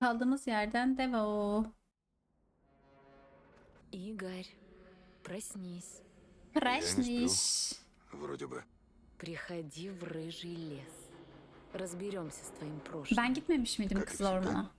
Kaldığımız yerden devam. Игорь, проснись. Preşniş. Вроде бы. Приходи в рыжий лес. Разберемся с твоим прошлым. Ben gitmemiş miydim Как и kızıl всегда. ormana?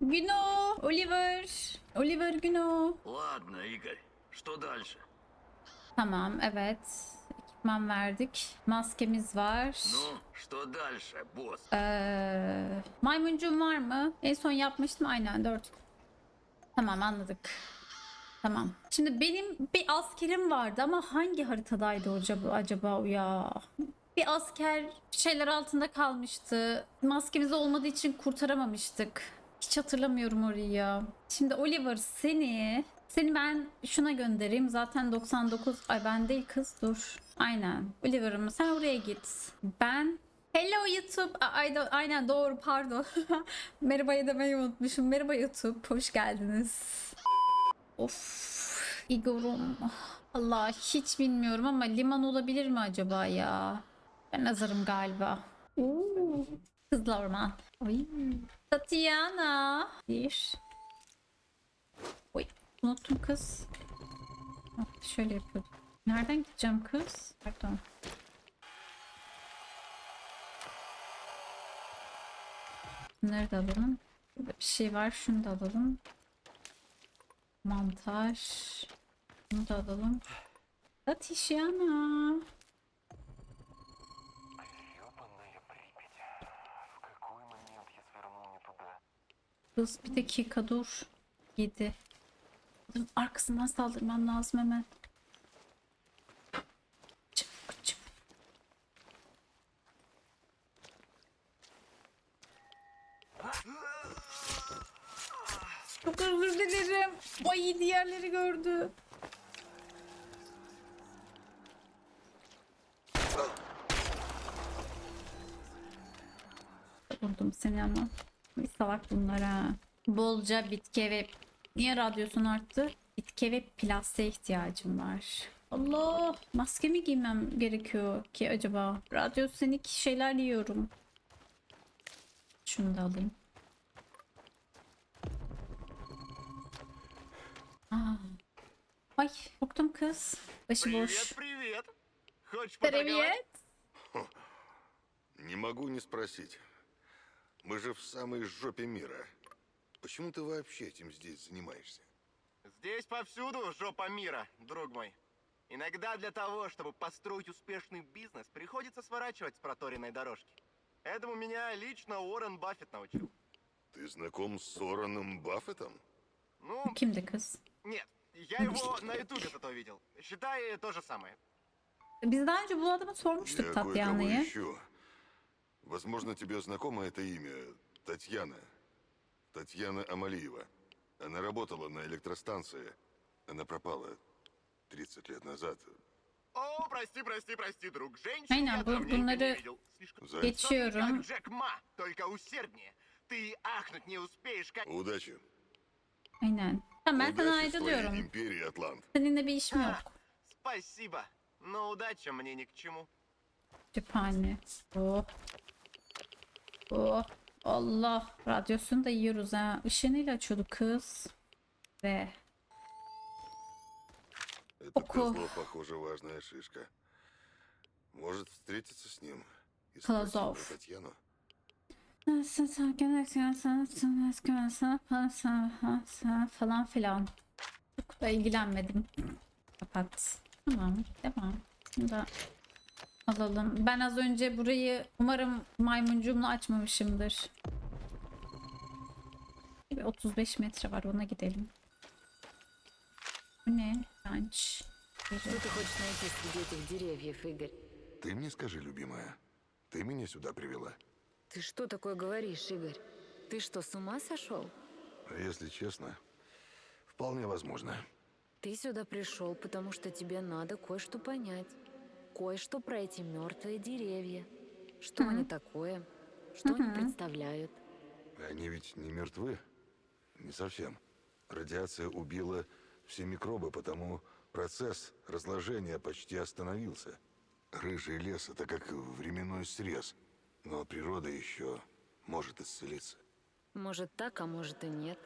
Güno, Oliver. Oliver Güno. Ладно, Игорь, что дальше? Tamam, evet. Apartman verdik. Maskemiz var. Ee, maymuncuğum var mı? En son yapmıştım aynen 4. Tamam anladık. Tamam. Şimdi benim bir askerim vardı ama hangi haritadaydı acaba, acaba ya? Bir asker şeyler altında kalmıştı. Maskemiz olmadığı için kurtaramamıştık. Hiç hatırlamıyorum orayı ya. Şimdi Oliver seni seni ben şuna göndereyim. Zaten 99 ay ben değil kız dur. Aynen. Oliver'ım sen oraya git. Ben Hello YouTube. A- Ay, da- aynen doğru pardon. Merhaba demeyi unutmuşum. Merhaba YouTube. Hoş geldiniz. Of Igor'um. Allah hiç bilmiyorum ama liman olabilir mi acaba ya? Ben hazırım galiba. Kızla orman. Oy. Tatiana. Bir. Oy. Unuttum kız. Şöyle yapıyordum. Nereden gideceğim kız? Pardon. Bunları alalım. Burada bir şey var. Şunu da alalım. Mantar. Bunu da alalım. Tatişyana. Kız bir dakika dur. Yedi. Arkasından saldırmam lazım hemen. Çok özür dilerim. Ay diğerleri gördü. Vurdum seni ama. Bir salak bunlar ha. Bolca bitki ve... Niye radyosun arttı? Bitki ve plastiğe ihtiyacım var. Allah! Maske mi giymem gerekiyor ki acaba? Radyosenik şeyler yiyorum. Şunu da alayım. Ay korktum kız. Başıboş. Привет, привет! Хочешь поторговать? Привет. Не могу не спросить. Мы же в самой жопе мира. Почему ты вообще этим здесь занимаешься? Здесь повсюду жопа мира, друг мой. Иногда для того, чтобы построить успешный бизнес, приходится сворачивать с проторенной дорожки. Этому меня лично Уоррен Баффет научил. Ты знаком с Уорреном Баффетом? Ну, Kimdi kız? нет, я его на ютубе зато видел. Считай, то же самое. Biz daha önce bu adamı sormuştuk Я кое-кого ищу. Возможно, тебе знакомо это имя. Татьяна. Татьяна Амалиева. Она работала на электростанции. Она пропала 30 лет назад. О, прости, прости, прости, друг. Женщин Aynen, я bu- давненько не bunları видел. Слишком За как Джек Ма, только усерднее. Ты ахнуть не успеешь, как... Удачи. Aynen. Tamam ben sana Удачи с твоей ayrılıyorum. империей, Атлант. Seninle bir işim А, yok. спасибо. Но удача мне ни к чему. Cephane. Oh. Oh. Allah. Radyosunu da yiyoruz ha. Işığını açıyordu kız. Ve Это Око. Козлов, похоже, важная шишка. Может встретиться с ним и спросить Клазов. Татьяну? falan filan. Çok da ilgilenmedim. Kapat. Tamam. Devam. Bunu da alalım. Ben az önce burayı umarım maymuncuğumla açmamışımdır. Bir 35 metre var ona gidelim. Bu ne? Ranch. Что ты хочешь найти среди этих деревьев, Игорь? Ты мне скажи, любимая, ты меня сюда привела? Ты что такое говоришь, Игорь? Ты что, с ума сошел? Если честно, вполне возможно. Ты сюда пришел, потому что тебе надо кое-что понять. Кое-что про эти мертвые деревья. Что они такое? Что они представляют? Они ведь не мертвы? Не совсем. Радиация убила все микробы, потому процесс разложения почти остановился. Рыжий лес — это как временной срез, но природа еще может исцелиться. Может так, а может и нет.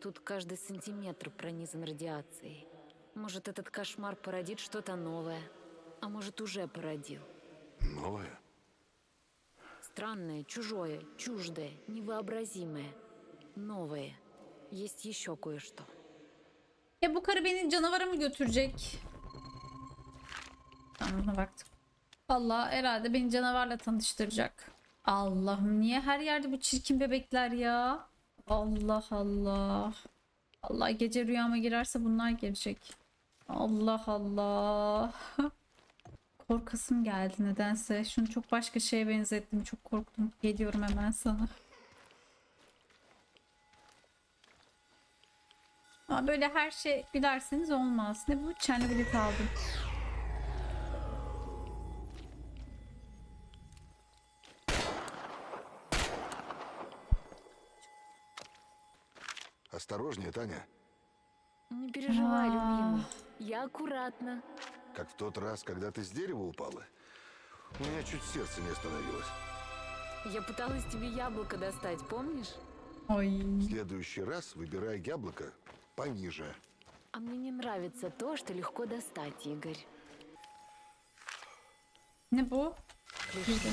Тут каждый сантиметр пронизан радиацией. Может, этот кошмар породит что-то новое. А может, уже породил. Новое? Странное, чужое, чуждое, невообразимое. Новое. Есть еще kое-что. Ya bu karı beni canavara mı götürecek? Tamam buna baktık. Vallahi herhalde beni canavarla tanıştıracak. Allah'ım niye her yerde bu çirkin bebekler ya? Allah Allah. Allah gece rüyama girerse bunlar gelecek. Allah Allah. Korkasım geldi nedense. Şunu çok başka şeye benzettim. Çok korktum. Geliyorum hemen sana. Ama böyle her şey gülerseniz olmaz. Ne bu? Çernobil'i aldım. Осторожнее, Таня. Не переживай, А. любимый. Я аккуратно. Как в тот раз, когда ты с дерева упала. У меня чуть сердце не остановилось. Я пыталась тебе яблоко достать, помнишь? В следующий раз выбирай яблоко пониже. А мне не нравится то, что легко достать, Игорь. Bu? Клиши.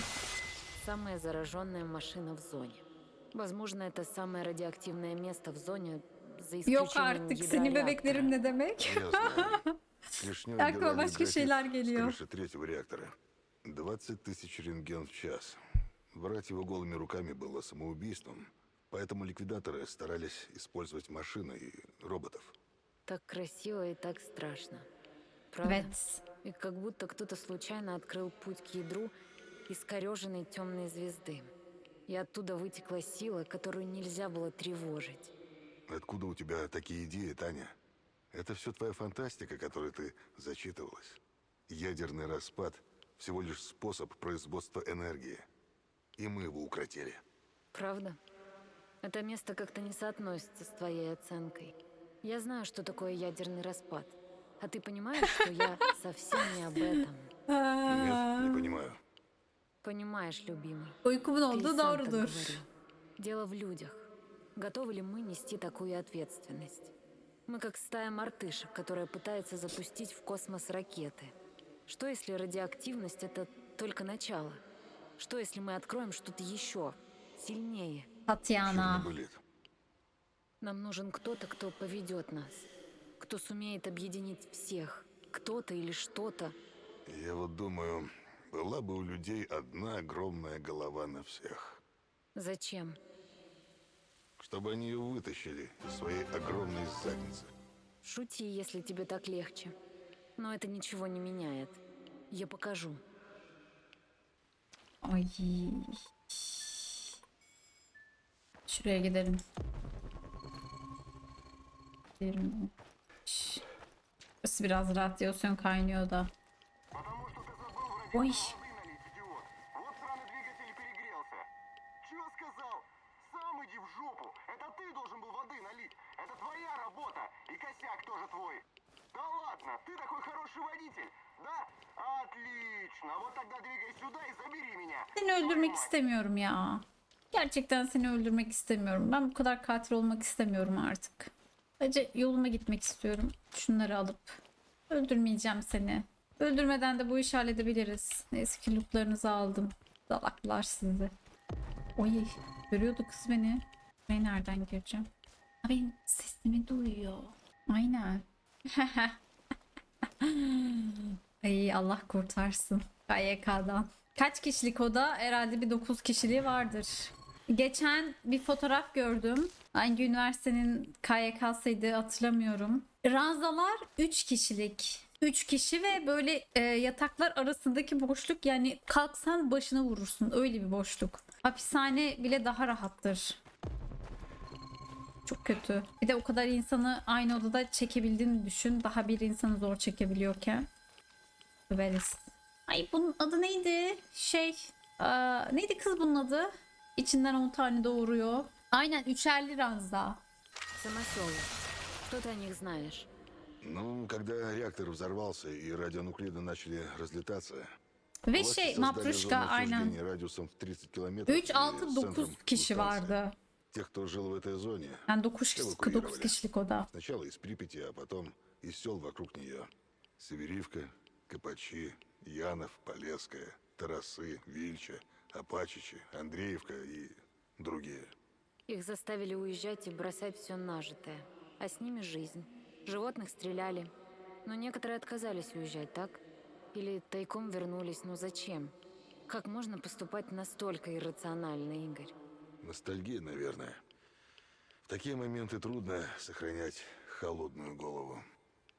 Самая зараженная машина в зоне. Возможно, это самое радиоактивное место в зоне за исключением Yok artık ядра senin реактора. bebeklerin ne demek? Я знаю. Клешнёй Aklıma убирали başka графит şeyler с geliyor. крыши третьего реактора. 20 тысяч рентген в час. Брать его голыми руками было самоубийством. Поэтому ликвидаторы старались использовать машины и роботов. Так красиво и так страшно. Правда? Evet. И как будто кто-то случайно открыл путь к ядру искореженной темной звезды. И оттуда вытекла сила, которую нельзя было тревожить. Откуда у тебя такие идеи, Таня? Это все твоя фантастика, которой ты зачитывалась. Ядерный распад — всего лишь способ производства энергии. И мы его укротили. Правда? Это место как-то не соотносится с твоей оценкой. Я знаю, что такое ядерный распад. А ты понимаешь, что я совсем не об этом? Нет, не понимаю. Понимаешь, любимый. Uykumun так doğrudur. говорил. Дело в людях. Готовы ли мы нести такую ответственность? Мы как стая мартышек, которая пытается запустить в космос ракеты. Что если радиоактивность — это только начало? Что если мы откроем что-то еще, сильнее? Чернобылит. Нам нужен кто-то, кто поведет нас. Кто сумеет объединить всех. Кто-то или что-то. Я вот думаю, была бы у людей одна огромная голова на всех. Зачем? Чтобы они ее вытащили из своей огромной задницы. Шути, если тебе так lehçe. Но это ничего не меняет. Я покажу. Ay. Şuraya gidelim. Gidelim. Burası biraz radyasyon kaynıyor da. Ой. налить, идиот. Вот сраный двигатель перегрелся. Чё сказал? Сам иди в жопу. Это ты должен был воды налить. Это твоя работа. И косяк тоже твой. Да ладно, ты такой хороший водитель. Да? Отлично. Вот тогда двигай сюда и забери меня. Seni öldürmek istemiyorum ya. Gerçekten seni öldürmek istemiyorum. Ben bu kadar katil olmak istemiyorum artık. Sadece yoluma gitmek istiyorum. Şunları alıp. Öldürmeyeceğim seni. Öldürmeden de bu işi halledebiliriz. Neyse ki lootlarınızı aldım. Dalaklar sizi. Oy görüyordu kız beni. Ben nereden gireceğim? Benim sesimi duyuyor. Aynen. Ay Allah kurtarsın. KYK'dan. Kaç kişilik oda? Herhalde bir 9 kişiliği vardır. Geçen bir fotoğraf gördüm. Hangi üniversitenin KYK'sıydı hatırlamıyorum. Ranzalar 3 kişilik. 3 kişi ve böyle e, yataklar arasındaki boşluk yani kalksan başına vurursun. Öyle bir boşluk. Hapishane bile daha rahattır. Çok kötü. Bir de o kadar insanı aynı odada çekebildiğini düşün. Daha bir insanı zor çekebiliyorken. Döveriz. Ay bunun adı neydi? Şey. aa, neydi kız bunun adı? İçinden 10 tane doğuruyor. Aynen üçerli ranza. Самосёлы. Что ты о них знаешь? Ну, когда реактор взорвался и радионуклиды начали разлетаться, Ve şey Matruşka aynen. отчуждения радиусом в 30 километров 3, и 6, с 9 центром kişi у станции. vardı. Тех, кто жил в этой зоне, Yani 9, kişi, Evakuировали. 9 kişilik oda. сначала из Припяти, а потом из сел вокруг нее. Северивка, Копачи, Янов, Полесская, Тарасы, Вильча, Апачичи, Андреевка и другие. Их заставили уезжать и бросать все нажитое. А с ними жизнь. Животных стреляли. Но некоторые отказались уезжать, так? Или тайком вернулись, но зачем? Как можно поступать настолько иррационально, Игорь? Ностальгия, наверное. В такие моменты трудно сохранять холодную голову.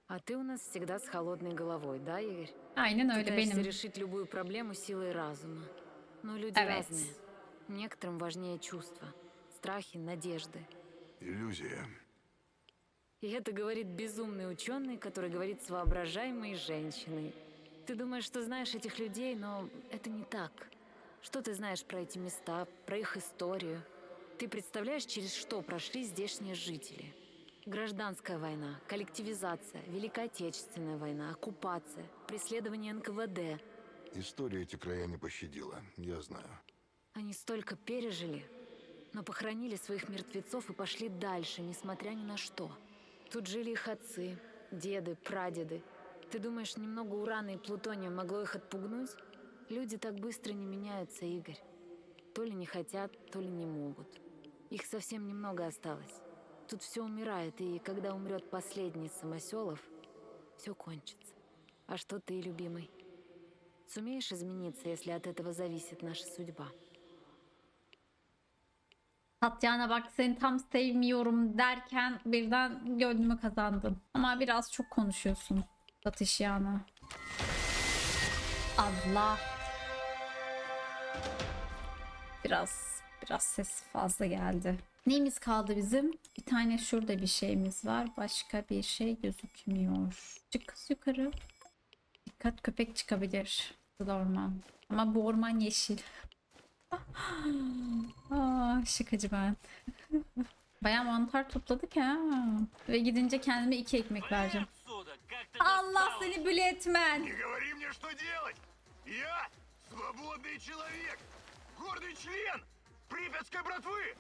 А ты у нас всегда с холодной головой, да, Игорь? Aynen öyle Пытаешься benim. решить любую проблему силой разума. Но люди Evet. разные. Некоторым важнее чувства, страхи, надежды. Иллюзия. И это говорит безумный ученый, который говорит с воображаемой женщиной. Ты думаешь, что знаешь этих людей, но это не так. Что ты знаешь про эти места, про их историю? Ты представляешь, через что прошли здешние жители? Гражданская война, коллективизация, Великая Отечественная война, оккупация, преследование НКВД. История эти края не пощадила, я знаю. Они столько пережили, но похоронили своих мертвецов и пошли дальше, несмотря ни на что. Тут жили их отцы, деды, прадеды. Ты думаешь, немного урана и плутония могло их отпугнуть? Люди так быстро не меняются, Игорь. То ли не хотят, то ли не могут. Их совсем немного осталось. Тут все умирает, и когда умрет последний самоселов, все кончится. А что ты, любимый? Сумеешь измениться, если от этого зависит наша судьба? Tatyana bak seni tam sevmiyorum derken birden gönlümü kazandın. Ama biraz çok konuşuyorsun Tatyana. Allah. Biraz biraz ses fazla geldi. Neyimiz kaldı bizim? Bir tane şurada bir şeyimiz var. Başka bir şey gözükmüyor. Çık kız yukarı. Dikkat köpek çıkabilir. Orman. Ama bu orman yeşil. Aa, şakacı ben. Bayağı mantar topladık ha. Ve gidince kendime iki ekmek vereceğim. Отсюда, как ты Allah достал? seni bületmen. Не говори мне, что делать! Я свободный человек! Гордый член Припятской братвы!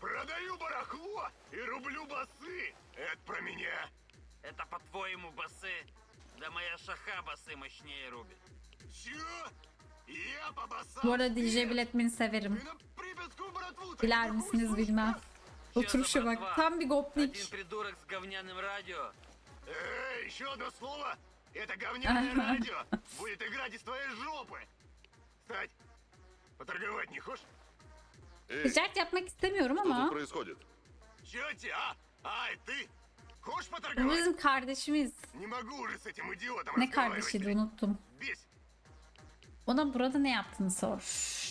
Продаю барахло и рублю басы! Это про меня! Это по-твоему басы? Да моя шаха басы мощнее рубит. Чё? Я по басам Bu arada вперед! DJ biletmeni severim. Ты на Припятскую братву Biler misiniz bilmem. Oturuşa bak. Tam bir Один gopnik. придурок с говняным радио. Эй, еще одно слово! Это говняное радио будет играть из твоей жопы! Кстати, поторговать не хочешь? Эй, Ticaret yapmak istemiyorum что тут ama происходит? Чё тебе, а? Ай, ты! Хочешь bu поторговать? bizim kardeşimiz. Не могу уже с этим idиотом Ne разговаривать. kardeşiydi unuttum. Бесит. Ona burada ne yaptığını sor.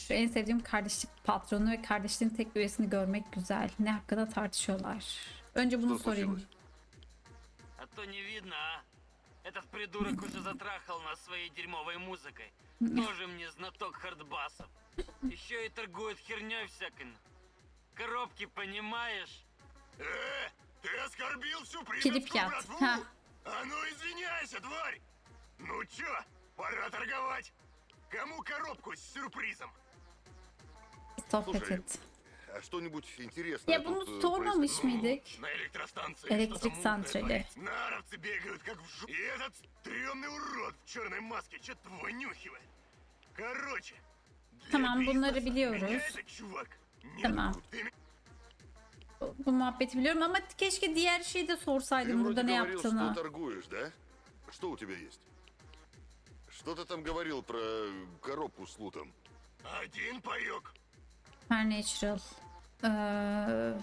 En sevdiğim kardeşlik patronu ve kardeşliğin tek üyesini görmek güzel. Ne hakkında tartışıyorlar. Önce bunu Что sorayım. случилось? А то не видно, а? Этот придурок уже затрахал нас своей дерьмовой музыкой. Тоже мне знаток хардбасов. Еще и торгует херней всякой. Коробки, понимаешь? Э, ты оскорбил всю Перепьят. припятскую братву? Ха. А ну извиняйся, тварь! Ну чё, пора торговать. Кому коробку с сюрпризом? Sohbet Слушай, et. А что-нибудь интересное Ya bunu тут, э, sormamış происходит? mıydık? На электростанции Электrik что-то мутное сантрали. творится. Наровцы бегают, как в жу... И этот стрёмный урод в черной маске что-то вонюхивает. Короче, для Tamam, bunları бизнеса biliyoruz. меня этот чувак не Tamam. откупит. Ты Bu, bu muhabbeti biliyorum ama keşke diğer şeyi de Ты sorsaydın вроде burada ne говорил, что yaptığını. торгуешь, да? Что у тебя есть? Что ты там говорил про коробку с лутом? Один паёк. Supernatural. Ee,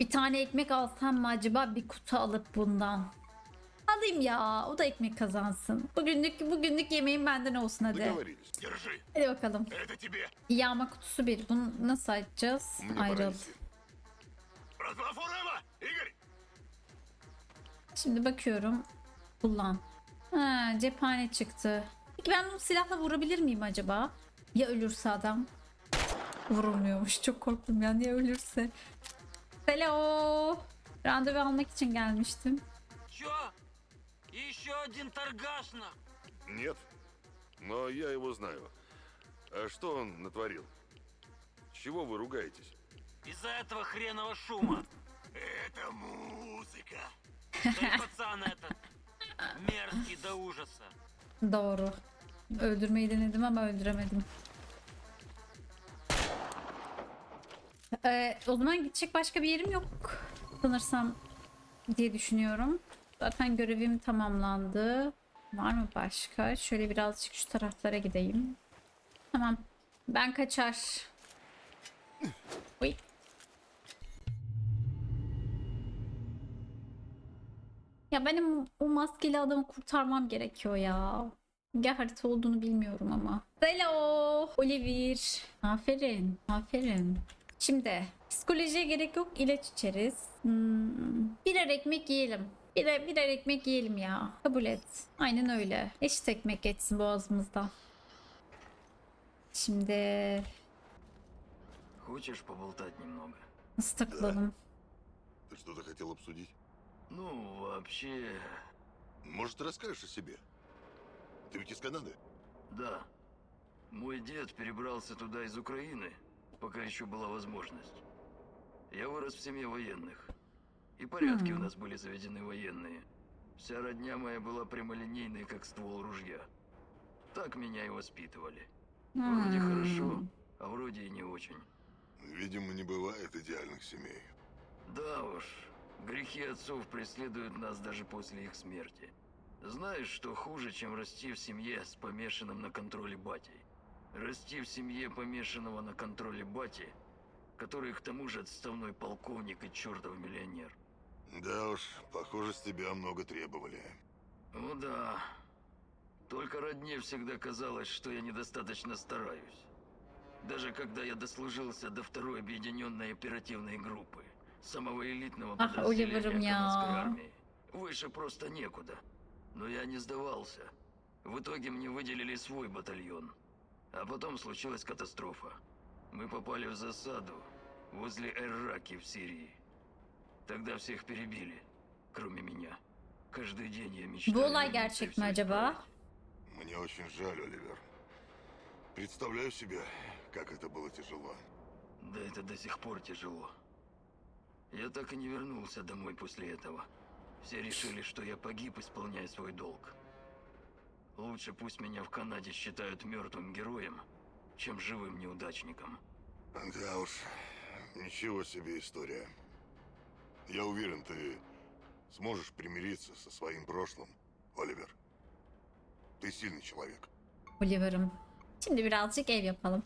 bir tane ekmek alsam mı acaba bir kutu alıp bundan? Alayım ya. O da ekmek kazansın. Bugünlük bugünlük yemeğim benden olsun hadi. Договорились. Держи. Hadi bakalım. Это тебе. Yağma kutusu bir. Bunu nasıl açacağız? Мне пора Ayrıl. идти. Братва Фурема! Игорь! Şimdi bakıyorum. Kullan. Ha, cephane çıktı. Peki ben bunu silahla vurabilir miyim acaba? Ya ölürse adam? Vurulmuyormuş. Çok korktum ya. Niye ölürse? Hello. Randevu almak için gelmiştim. Чё? Еще один торгаш на. Нет. но я его знаю. А что он натворил? Чего вы ругаетесь? Из-за этого хренового шума. Это музыка. Да и пацан этот. Мерзкий до ужаса. Doğru. Öldürmeyi denedim ama öldüremedim. Ee, o zaman gidecek başka bir yerim yok sanırsam diye düşünüyorum. Zaten görevim tamamlandı. Var mı başka? Şöyle birazcık şu taraflara gideyim. Tamam. Ben kaçar. Uy. Ya benim o maskeli adamı kurtarmam gerekiyor ya. Hangi harita olduğunu bilmiyorum ama. Hello Oliver. Aferin. Aferin. Şimdi psikolojiye gerek yok ilaç içeriz. Hmm, birer ekmek yiyelim. Birer, birer ekmek yiyelim ya. Kabul et. Aynen öyle. Eşit ekmek geçsin boğazımızda. Şimdi Хочешь поболтать немного? nasıl takılalım? Ты что-то хотел обсудить? Ну, вообще, Может, расскажешь о себе? Ты ведь из Канады? да. Мой дед перебрался туда из Украины, пока еще была возможность. Я вырос в семье военных. И порядки у Хм. нас были заведены военные. Вся родня моя была прямолинейной, как ствол ружья. Так меня и воспитывали. Вроде Hmm. хорошо, а вроде и не очень. Видимо, не бывает идеальных семей. Да уж, грехи отцов преследуют нас даже после их смерти. Знаешь, что хуже, чем расти в семье с помешанным на контроле батей? Расти в семье помешанного на контроле бати, который к тому же отставной полковник и чертов миллионер. Да уж, похоже, с тебя много требовали. Ну да. Только родне всегда казалось, что я недостаточно стараюсь. Даже когда я дослужился до второй объединенной оперативной группы, самого элитного Ах, подразделения канадской армии. Выше просто некуда. Но я не сдавался. В итоге мне выделили свой батальон. А потом случилась катастрофа. Мы попали в засаду возле Эрраки в Сирии. Тогда всех перебили, кроме меня. Каждый день я мечтаю... Bu olay gerçek mi acaba? Мне очень жаль, Оливер. Представляю себе, как это было тяжело. Да это до сих пор тяжело. Я так и не вернулся домой после этого. Все решили, что я погиб, исполняя свой долг. Лучше пусть меня в Канаде считают мертвым героем, чем живым неудачником. Да уж, ничего себе история. Я уверен, ты сможешь примириться со своим прошлым, Оливер. Ты сильный человек. Oliver'ım. Şimdi birazcık ev yapalım.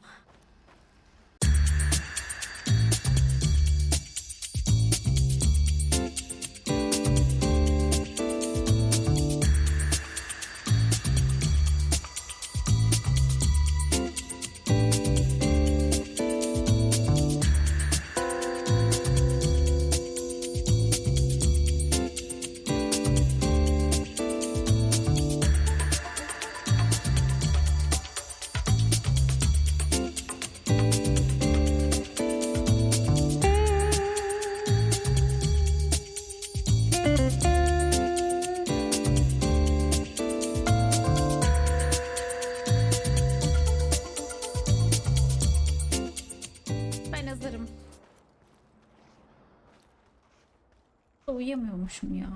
Uyuyamıyormuşum ya.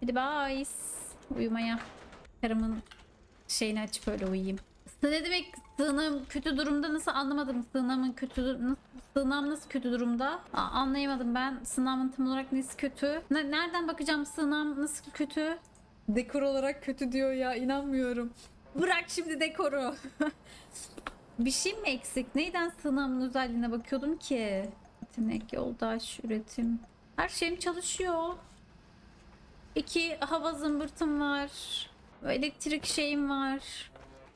Hadi bye. Uyumaya. Karımın şeyini açıp öyle uyuyayım. Ne demek sığınağım kötü durumda nasıl anlamadım sığınağımın kötü nasıl, sığınağım nasıl kötü durumda Aa, anlayamadım ben sığınağımın tam olarak nesi kötü Ne- nereden bakacağım sığınağım nasıl kötü dekor olarak kötü diyor ya inanmıyorum bırak şimdi dekoru Bir şey mi eksik? Neyden sığınağımın özelliğine bakıyordum ki? Yetenek, yoldaş, üretim. Her şeyim çalışıyor. İki hava zımbırtım var. Elektrik şeyim var.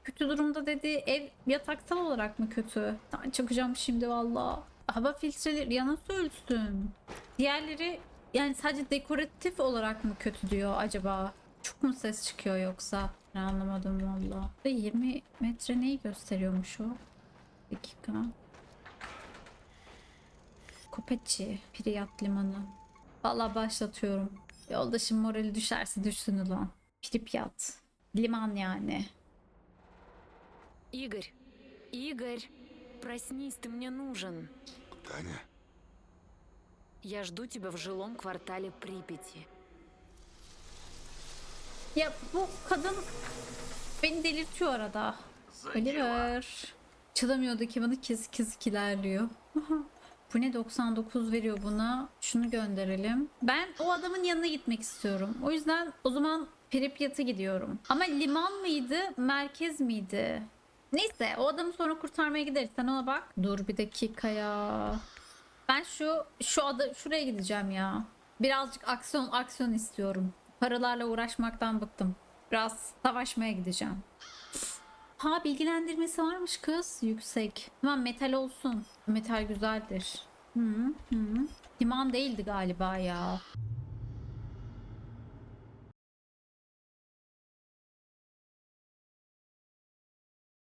Kötü durumda dedi. Ev yataksal olarak mı kötü? Ben çıkacağım şimdi valla. Hava filtreleri ya nasıl ölsün? Diğerleri yani sadece dekoratif olarak mı kötü diyor acaba? Çok mu ses çıkıyor yoksa? Ben anlamadım valla. Ve 20 metre neyi gösteriyormuş o? dakika. Kopeci, Priyat Limanı. Valla başlatıyorum. Yoldaşım morali düşerse düşsün ulan. Pripyat. Liman yani. Игорь, Игорь, проснись, ты мне нужен. Таня, Я жду тебя в жилом квартале Припяти. Ya bu kadın beni delirtiyor arada. За дело. Oliver. Çalamıyordu ki bana kesik kesik ilerliyor. Bu ne 99 veriyor buna. Şunu gönderelim. Ben o adamın yanına gitmek istiyorum. O yüzden o zaman Pripyat'a gidiyorum. Ama liman mıydı, merkez miydi? Neyse o adamı sonra kurtarmaya gideriz. Sen ona bak. Dur bir dakika ya. Ben şu şu ada şuraya gideceğim ya. Birazcık aksiyon aksiyon istiyorum. Paralarla uğraşmaktan bıktım. Biraz savaşmaya gideceğim. Ha bilgilendirmesi varmış kız. Yüksek. Tamam metal olsun. Metal güzeldir. Hı hı. Liman değildi galiba ya.